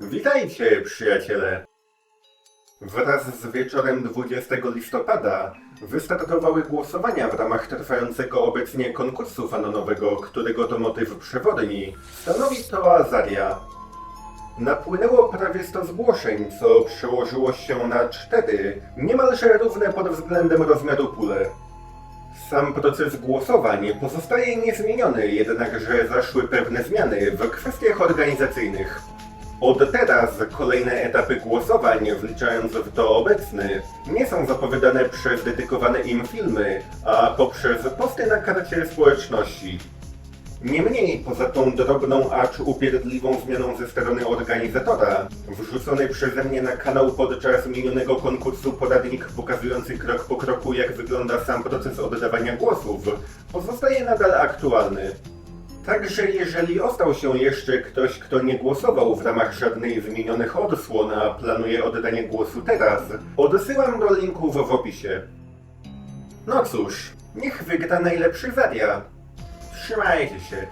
Witajcie, przyjaciele! Wraz z wieczorem 20 listopada wystartowały głosowania w ramach trwającego obecnie konkursu fanonowego, którego to motyw przewodni stanowi to Azaria. Napłynęło prawie 100 zgłoszeń, co przełożyło się na cztery, niemalże równe pod względem rozmiaru pule. Sam proces głosowań pozostaje niezmieniony, jednakże zaszły pewne zmiany w kwestiach organizacyjnych. Od teraz kolejne etapy głosowań, wliczając w to obecny, nie są zapowiadane przez dedykowane im filmy, a poprzez posty na karcie społeczności. Niemniej, poza tą drobną, acz upierdliwą zmianą ze strony organizatora, wrzucony przeze mnie na kanał podczas minionego konkursu poradnik pokazujący krok po kroku, jak wygląda sam proces oddawania głosów, pozostaje nadal aktualny. Także jeżeli ostał się jeszcze ktoś, kto nie głosował w ramach żadnej z minionych odsłon, a planuje oddanie głosu teraz, odsyłam do linków w opisie. No cóż, niech wygra najlepszy Zaria. Trzymajcie się.